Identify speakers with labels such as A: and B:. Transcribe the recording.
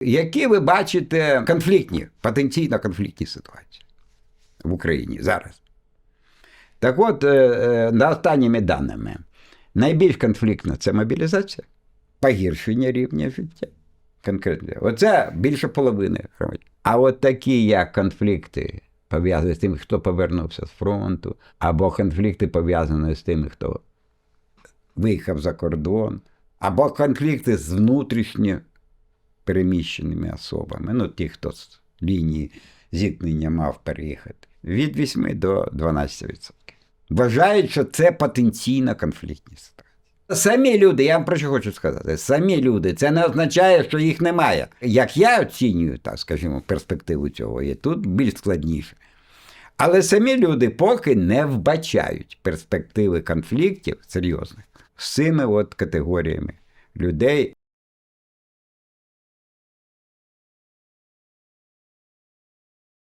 A: Які ви бачите конфліктні, потенційно конфліктні ситуації в Україні зараз? Так от, е, е, на останніми даними, найбільш конфліктна це мобілізація, погіршення рівня життя. Конкретно. Оце більше половини громадян. А от такі, як конфлікти, пов'язані з тим, хто повернувся з фронту, або конфлікти пов'язані з тими, хто виїхав за кордон, або конфлікти з внутрішньо переміщеними особами, ну ті, хто з лінії зіткнення мав переїхати, від 8 до 12%. Вважають, що це потенційно конфліктні ситуації. Самі люди, я вам про що хочу сказати, самі люди, це не означає, що їх немає. Як я оцінюю, так скажімо, перспективу цього, є тут більш складніше. Але самі люди поки не вбачають перспективи конфліктів серйозних з цими от категоріями людей,